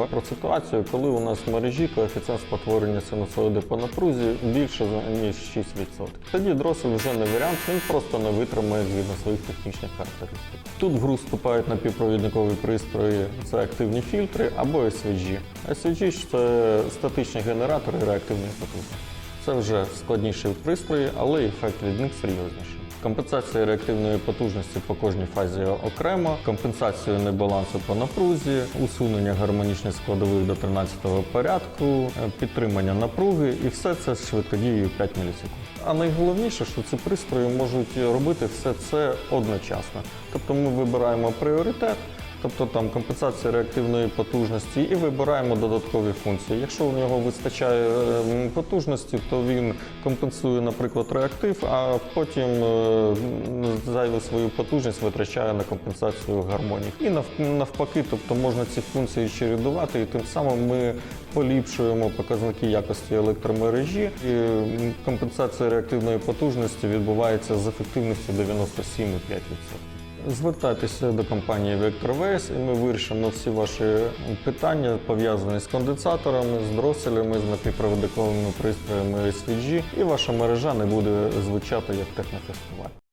про, про ситуацію, коли у нас в мережі коефіцієнт спотворення синусоїди по напрузі більше ніж 6%. Тоді дросель вже не варіант, він просто не витримає згідно своїх технічних характеристик. Тут в гру вступають напівпровідникові пристрої, це активні фільтри або SVG. SVG це статичні генератори реактивної потужності. Це вже складніші пристрої, але ефект від них серйозніший. Компенсація реактивної потужності по кожній фазі окремо, компенсацію небалансу по напрузі, усунення гармонічних складових до 13-го порядку, е, підтримання напруги і все це з швидкодією 5 мілісекунд. А найголовніше, що ці пристрої можуть робити все це одночасно. Тобто ми вибираємо пріоритет. Тобто там компенсація реактивної потужності і вибираємо додаткові функції. Якщо у нього вистачає е, потужності, то він компенсує, наприклад, реактив, а потім е, зайву свою потужність витрачає на компенсацію гармоній. І навпаки, тобто можна ці функції чередувати, і тим самим ми поліпшуємо показники якості електромережі. І компенсація реактивної потужності відбувається з ефективністю 97,5%. Звертайтеся до компанії VectorVS і ми вирішимо всі ваші питання, пов'язані з конденсаторами, з дроселями, з напівпроводниковими пристроями SVG, і ваша мережа не буде звучати як технофестиваль.